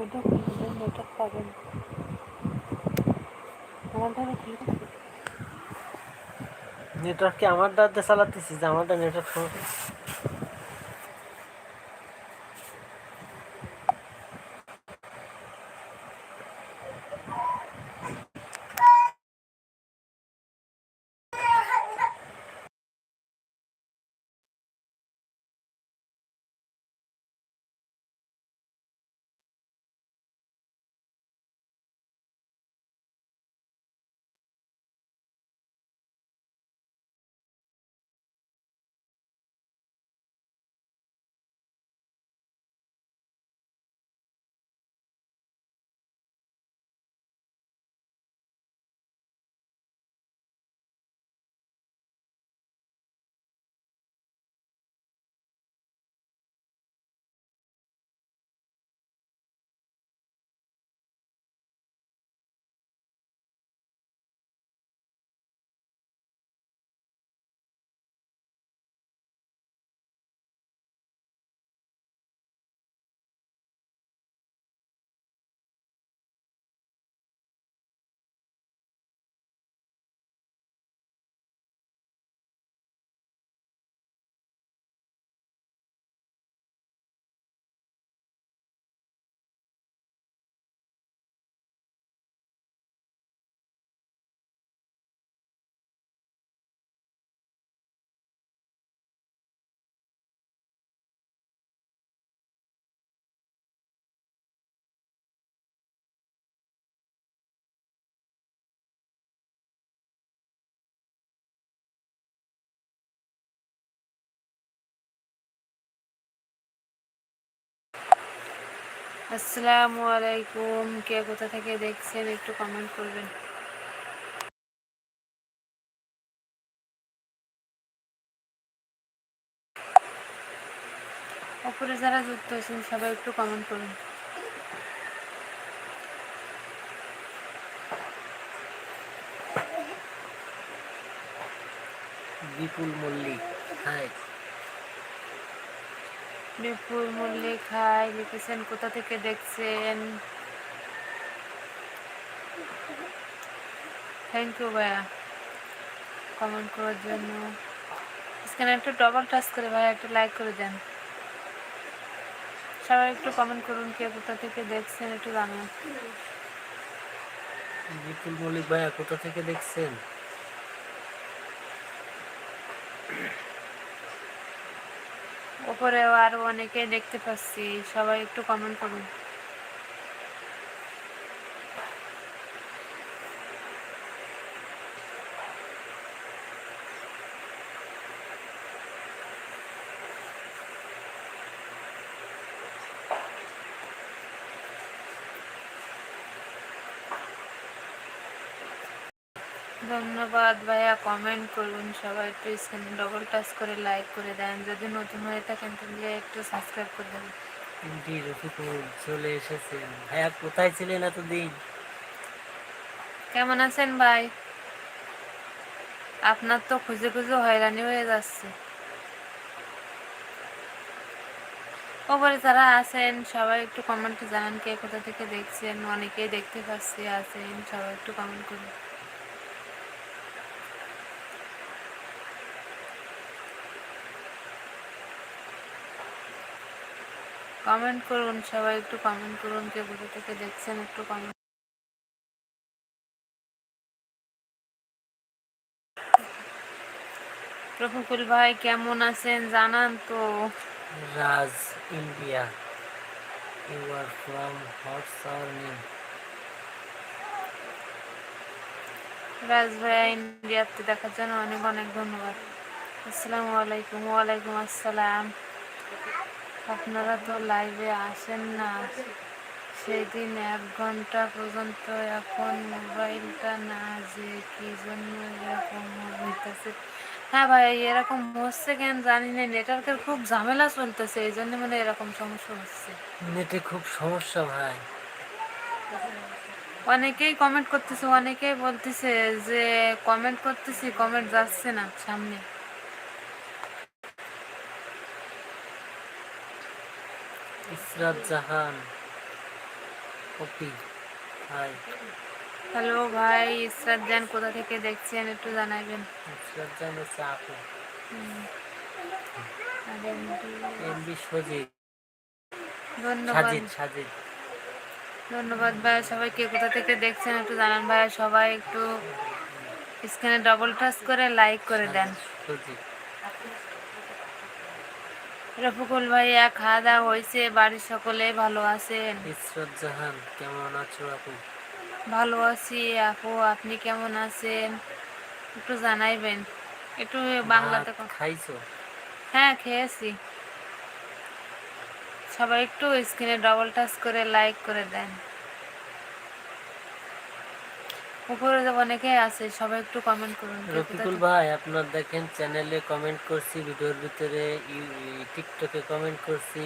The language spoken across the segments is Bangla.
ওটা খুললে নেটওয়ার্ক পাবেন আমার দ্বারা দেবে। নেটওয়ার্ক কি আমার দাঁড়াতে চালাতেছি যে আমারটা নেটওয়ার্ক আসসালামু আলাইকুম। কে কোথা থেকে দেখছেন একটু কমেন্ট করবেন। ওপরে যারা যুক্ত হয়েছেন সবাই একটু কমেন্ট করুন। বিপুল মল্লিক হাই বিপুল মল্লিক হাই লিখেছেন, কোথা থেকে দেখছেন? থ্যাংক ইউ ভাইয়া। কমেন্ট করার জন্য। এখানে একটু ডবল টাচ করে ভাইয়া, একটু লাইক করে দেন। সবাই একটু কমেন্ট করুন কে কোথা থেকে দেখছেন, একটু জানান। বিপুল মল্লিক ভাইয়া, কোথা থেকে দেখছেন? ওপরেও আরও অনেকে দেখতে পাচ্ছি। সবাই একটু কমেন্ট করুন। ধন্যবাদ ভাইয়া কমেন্ট করুন সবাই একটু স্ক্রিনে ডবল টাচ করে লাইক করে দেন। যদি নতুন হয়ে থাকেন তাহলে একটু সাবস্ক্রাইব করে দেবেন। জি রফিকুল চলে এসেছেন। ভাইয়া কোথায় ছিলেন এতদিন? কেমন আছেন ভাই? আপনার তো খুঁজে খুঁজে হয়রানি হয়ে যাচ্ছে। ওপরে যারা আছেন সবাই একটু কমেন্টে জানান কে কোথা থেকে দেখছেন। অনেকেই দেখতে পাচ্ছি আছেন সবাই একটু কমেন্ট করুন। কমেন্ট করুন সবাই একটু কমেন্ট করুন কে কোথা থেকে দেখছেন একটু কমেন্ট রফিকুল ভাই কেমন আছেন? জানান তো। Raj India you are from what's our name Raj ভাইয়া ইন্ডিয়াতে দেখার জন্য অনেক অনেক ধন্যবাদ। আসসালামু আলাইকুম ওয়ালাইকুম আসসালাম। আপনারা তো লাইভে আসেন না। সেদিন এক ঘণ্টা পর্যন্ত এখন মোবাইলটা না যে কি জন্য এরকম হইতেছে। হ্যাঁ ভাই এরকম হচ্ছে কেন জানি না। নেটওয়ার্কের খুব ঝামেলা চলতেছে এই জন্য মানে এরকম সমস্যা হচ্ছে। নেটে খুব সমস্যা ভাই। অনেকেই কমেন্ট করতেছে অনেকেই বলতেছে যে কমেন্ট করতেছি কমেন্ট যাচ্ছে না সামনে। Israt Jahan. Copy hi hello ভাই ইসরাত জান কোথা থেকে দেখছেন একটু জানাবেন। ইসরাত জাহান হচ্ছে আপু। এমবি সজিদ ধন্যবাদ। সাজিদ সাজিদ। ধন্যবাদ ভাইয়া সবাই কে কোথা থেকে দেখছেন একটু জানান ভাইয়া সবাই একটু স্ক্রিনে ডবল টাচ করে লাইক করে দেন। রফিকুল ভাইয়া খাওয়া দাওয়া হয়েছে বাড়ির সকলে ভালো আছেন? ইসরত জাহান কেমন আছো আপু? ভালো আছি আপু আপনি কেমন আছেন? একটু জানাইবেন। একটু বাংলাতে খাইছো? হ্যাঁ খেয়েছি। সবাই একটু স্ক্রিনে ডবল টাচ করে লাইক করে দেন। উপরে যে অনেকে আছে সবাই একটু কমেন্ট করুন রফিকুল ভাই আপনার দেখেন চ্যানেলে কমেন্ট করছি ভিডিওর ভিতরে টিকটকে কমেন্ট করছি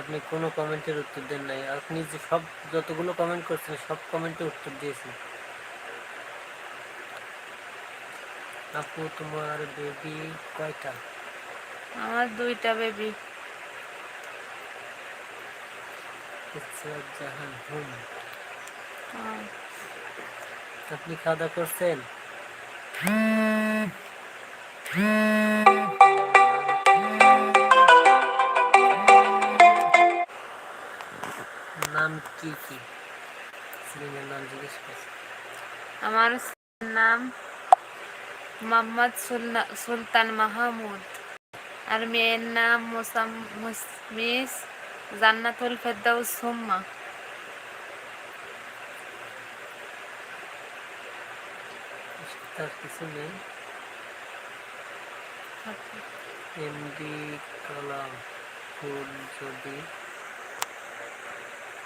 আপনি কোনো কমেন্টের উত্তর দেন নাই। আপনি যে সব যতগুলো কমেন্ট করছেন সব কমেন্টে উত্তর দিয়েছি আপু তোমার বেবি কয়টা? আমার দুইটা বেবি ইসরাত জাহান হুম। আপনি খাওয়া দাওয়া করছেন? নাম কি কি? ছেলেমেয়ের নাম জিজ্ঞেস করছি। আমার নাম মোহাম্মদ সুলতান মাহমুদ। আর মেয়ের নাম মুসাম মুস- মিস জান্নাতুল ফেরদাউস সুম্মা। তার কিছু নেই। এমডি কালাম ফুল যদি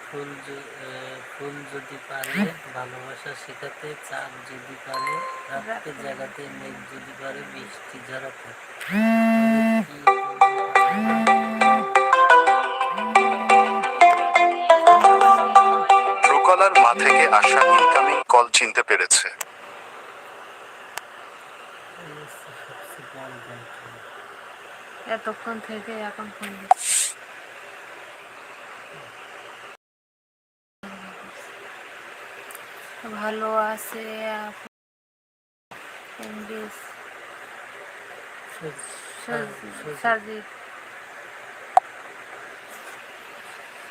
ফুল ফুল যদি পারে ভালোবাসা শেখাতে চাঁদ যদি পারে রাখতে জায়গাতে মেঘ যদি পারে বৃষ্টি ঝরাতে ট্রুকলার মা থেকে আসা ইনকামিং কল চিনতে পেরেছে এই হচ্ছে সবচেয়ে বড় যন্ত্রণা। এতক্ষণ থেকে এখন ফোন ভালো আছে সজ- সাজিদ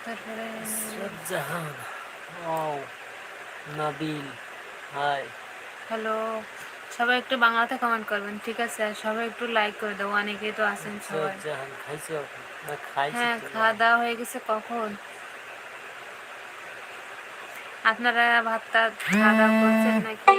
তারপরে ও নাবিল হাই। হ্যালো। সবাই একটু বাংলাতে কমেন্ট করবেন ঠিক আছে? আর সবাই একটু লাইক করে দেবো অনেকেই তো আছেন সবাই। জাহান খাইছো খাইছি হ্যাঁ খাওয়া দাওয়া হয়ে গেছে কখন? আপনারা ভাতটা খাওয়া দাওয়া করছেন নাকি?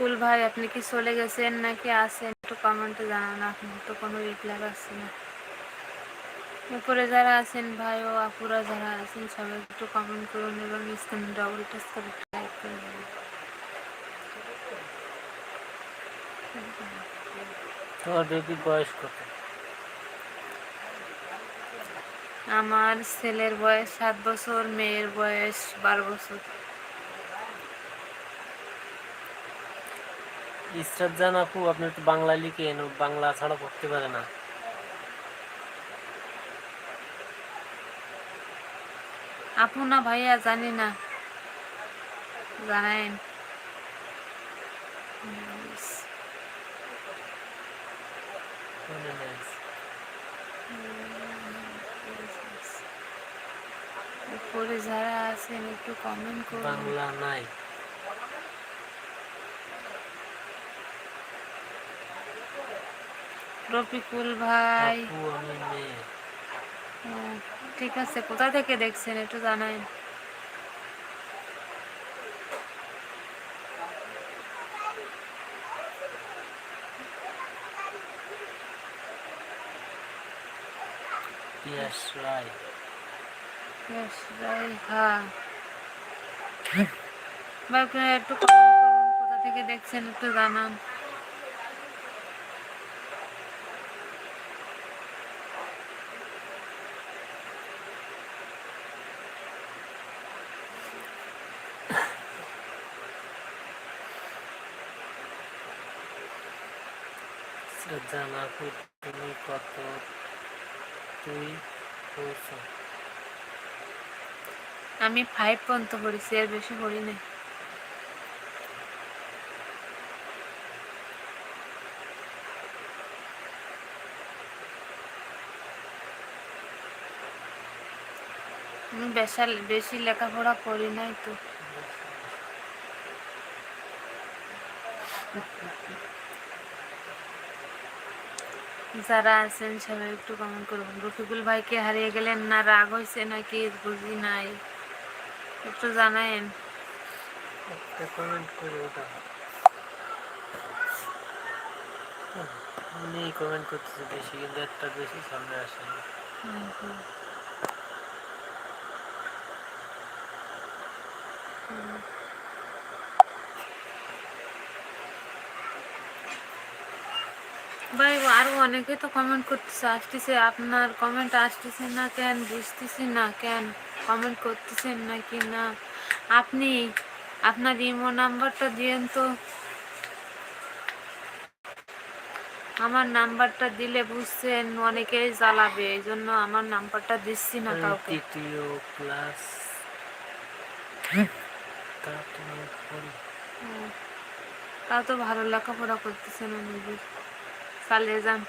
রফিকুল ভাই আপনি কি চলে গেছেন নাকি আছেন? একটু কমেন্টে জানান আপনি তো কোনো রিপ্লাই পাচ্ছি না। উপরে যারা আছেন ভাই ও আপুরা যারা আছেন সবাই একটু কমেন্ট করুন এবং স্ক্রিন ডবল টাচ করে লাইক করে দেবেন। তোমার বেবির বয়স কত? আমার ছেলের বয়স সাত বছর মেয়ের বয়স বারো বছর। ইসরাত জান আপু আপনি একটু বাংলা লিখেন বাংলা ছাড়া পড়তে পারে না। আপু না ভাইয়া জানি না। জানায়েন নেই উপরে যারা আছেন একটু কমেন্ট করুন। বাংলা নাই। রফিকুল ভাই। ঠিক আছে কোথা থেকে দেখছেন একটু জানাই হ্যাঁ ভাই, একটু কমেন্ট করুন কোথা থেকে দেখছেন একটু জানান। জানাব তুমি কত? তুই পৌঁছ আমি ফাইভ পর্যন্ত পড়েছি এর বেশি পড়ি নাই আমি বেশা বেশি লেখাপড়া করি নাই তো। যারা আছেন সবাই একটু কমেন্ট করুন রফিকুল ভাইকে হারিয়ে গেলেন না রাগ হয়েছে নাকি বুঝি নাই? একটু জানায়েন। একটা কমেন্ট করে ওটা। উনি কমেন্ট করতেছে বেশি কিন্তু একটা বেশি সামনে আসে। হুম, হুম। হুম। ভাই আরও অনেকে তো কমেন্ট করতেছে আসতেছে আপনার কমেন্ট আসতেছে না কেন? বুঝতেছি না কেন? কমেন্ট করতেছেন নাকি না? আপনি আপনার ইমো নাম্বারটা দিয়েন তো। আমার নাম্বারটা দিলে বুঝছেন অনেকেই জ্বালাবে এই জন্য আমার নাম্বারটা দিচ্ছি না কাউকে। তৃতীয় ক্লাস। তাও তো ভালো লেখাপড়া করতেছে না নিজে যান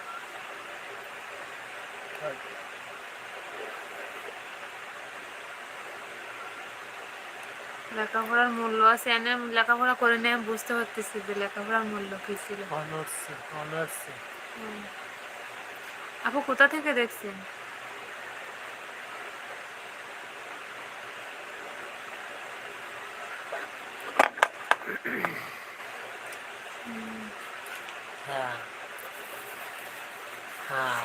লেখাপড়ার মূল্য আছে এনে লেখাপড়া করে নিয়ে বুঝতে পারতেছি যে লেখাপড়ার মূল্য কি ছিল। আপু কোথা থেকে দেখছেন? হ্যাঁ। হ্যাঁ।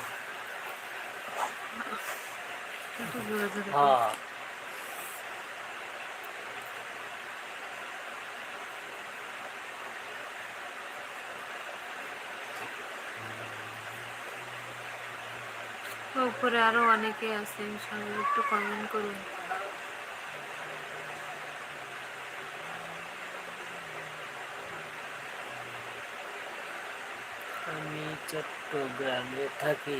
উপরে আরও অনেকে আছেন সবাই একটু কমেন্ট করুন আমি চট্টগ্রামে থাকি।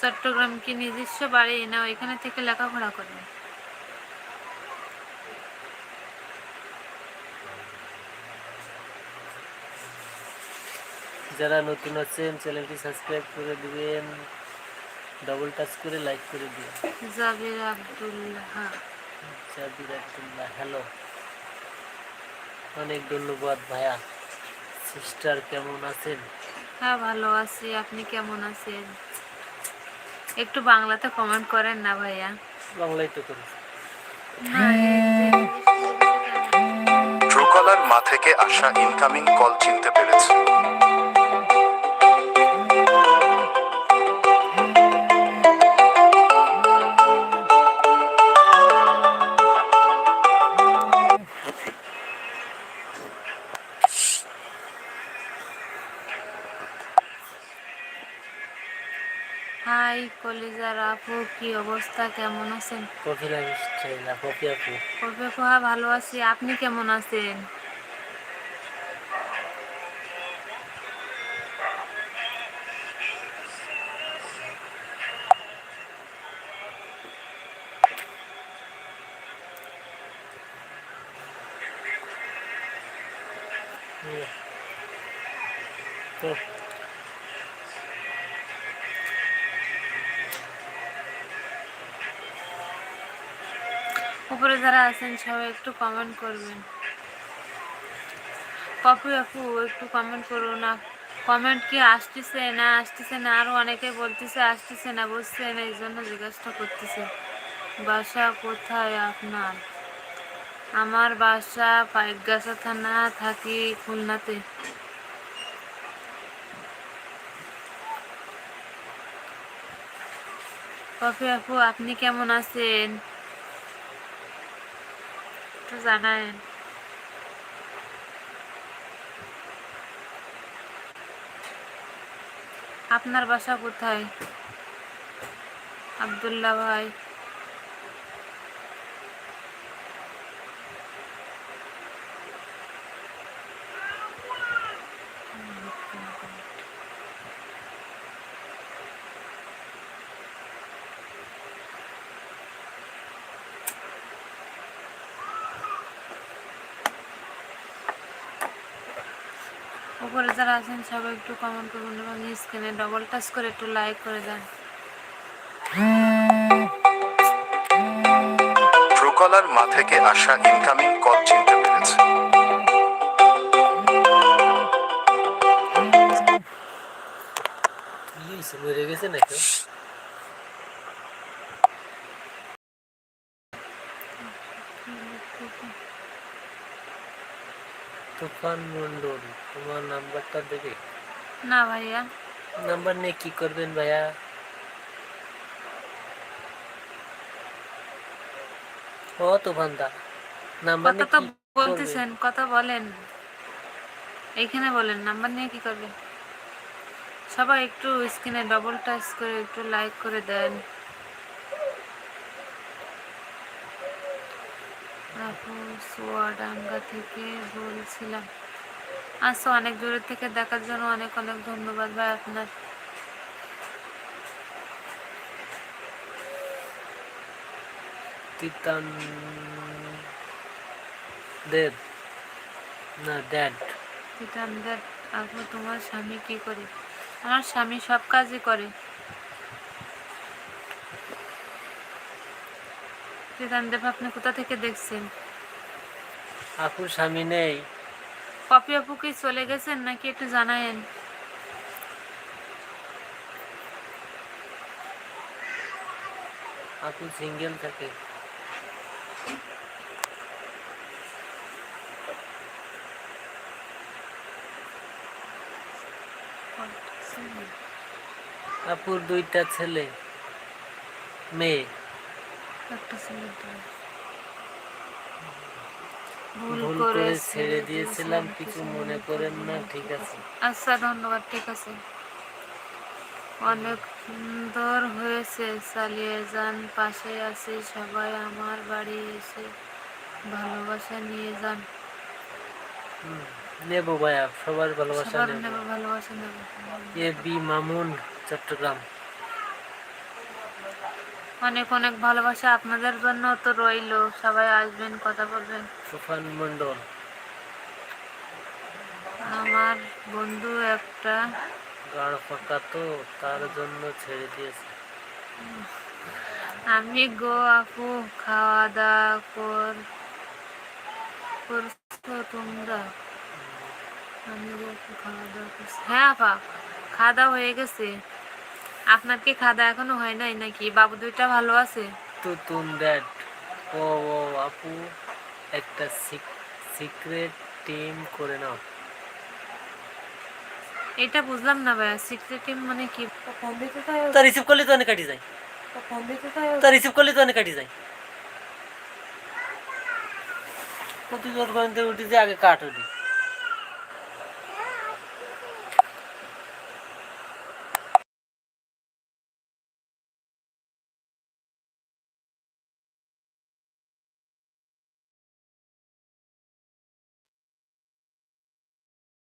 চট্টগ্রাম কি নিজস্ব বাড়ি? না ওইখানে থেকে লেখাপড়া করেন? যারা নতুন আছেন চ্যানেলটি সাবস্ক্রাইব করে দিবেন। ডবল টাচ করে লাইক করে দিন জাবির আব্দুল্লাহ। জাবির আব্দুল্লাহ হ্যালো অনেক ধন্যবাদ ভাইয়া। সিস্টার কেমন আছেন? হ্যাঁ ভালো আছি। আপনি কেমন আছেন? একটু বাংলাতে কমেন্ট করেন না ভাইয়া। বাংলায় তো করি? ট্রুকলার মা থেকে আসা ইনকামিং কল চিনতে পেরেছে। কি অবস্থা? কেমন আছেন? কফি লাগছে না কফি আপু কবে কোহা ভালো আছি আপনি কেমন আছেন? হুম। উপরে যারা আছেন, সবাই একটু কমেন্ট করবেন। পপু, আপু, একটু কমেন্ট করুন না। কমেন্ট কি আসতেছে না আসতেছে না? আরও অনেকে বলতেছে, আসতেছে না বুঝছেন এই জন্য জিজ্ঞাসা করতেছে। বাসা কোথায় আপনার? আমার বাসা পাইকগাছা থানা, থাকি খুলনাতে। পপি, আপু, আপনি কেমন আছেন? একটু জানায়েন আপনার বাসা কোথায়? আবদুল্লাহ ভাই। উপরে যারা আছেন সবাই একটু কমেন্ট করবেন এবং স্ক্রিনে ডবল টাচ করে একটু লাইক করে দেন। ট্রুকলার মা থেকে আসা ইনকামিং কল চিনতে পেরেছে। হয়েছে মরে গেছে নাকি? তুফান মন্ডল তোমার নাম্বারটা দেবে? না ভাইয়া। নাম্বার নিয়ে কি করবেন ভাইয়া? ও তুফান দা নাম্বার কথা তো বলতেছেন কথা বলেন। এইখানে বলেন নাম্বার নিয়ে কি করবে সবাই একটু স্ক্রিনে ডবল টাচ করে একটু লাইক করে দেন। আপু সোয়াডাঙ্গা থেকে বলছিলাম। আচ্ছা অনেক দূরের থেকে দেখার জন্য অনেক অনেক ধন্যবাদ ভাই আপনার। তিতান দেব না ড্যাড। পিতামদার আপু তোমার স্বামী কি করে? আমার স্বামী সব কাজই করে। পিতামদেব আপনি কোথা থেকে দেখছেন? আপুর স্বামী নেই। পপি আপু কি চলে গেছেন নাকি একটু জানায়েন? আপু সিঙ্গেল থাকে। আপুর দুইটা ছেলে মেয়ে। একটা ছেলে দুই। ভুল করে ছেড়ে দিয়েছিলাম কিছু মনে করেন না ঠিক আছে। আচ্ছা ধন্যবাদ ঠিক আছে। অনেক সুন্দর হয়েছে চালিয়ে যান পাশে আছি সবাই আমার বাড়ি এসে ভালোবাসা নিয়ে যান। নেব ভাইয়া সবার ভালোবাসা নেব ভালোবাসা নেব। A B Mamun Chattogram. অনেক অনেক ভালোবাসা আপনাদের জন্য তো রইল। সবাই আসবেন কথা বলবেন। তুফান মন্ডল আমার বন্ধু একটা। গাড় ফাঁকা তো তার জন্য ছেড়ে দিয়েছে। আমি গো আপু খাওয়া দাওয়া কর করছ তোমরা? আমি গো আপু খাওয়া দাওয়া করছি। হ্যাঁ আপা খাওয়া দাওয়া হয়ে গেছে। আপনার কি খাদা এখনও হয় নাই নাকি? বাবু দুইটা ভালো আছে। তো তুতুন দ্যাট ও ও আপু একটা সিক্রেট টিম করে নাও। এটা বুঝলাম না ভাইয়া সিক্রেট টিম মানে কি? তা রিসিভ করলে তো অনেক কাটি যায়। তা রিসিভ করলে তো অনেক কাটি যায়। প্রতি জোর করেন উঠে যে আগে কাট উঠি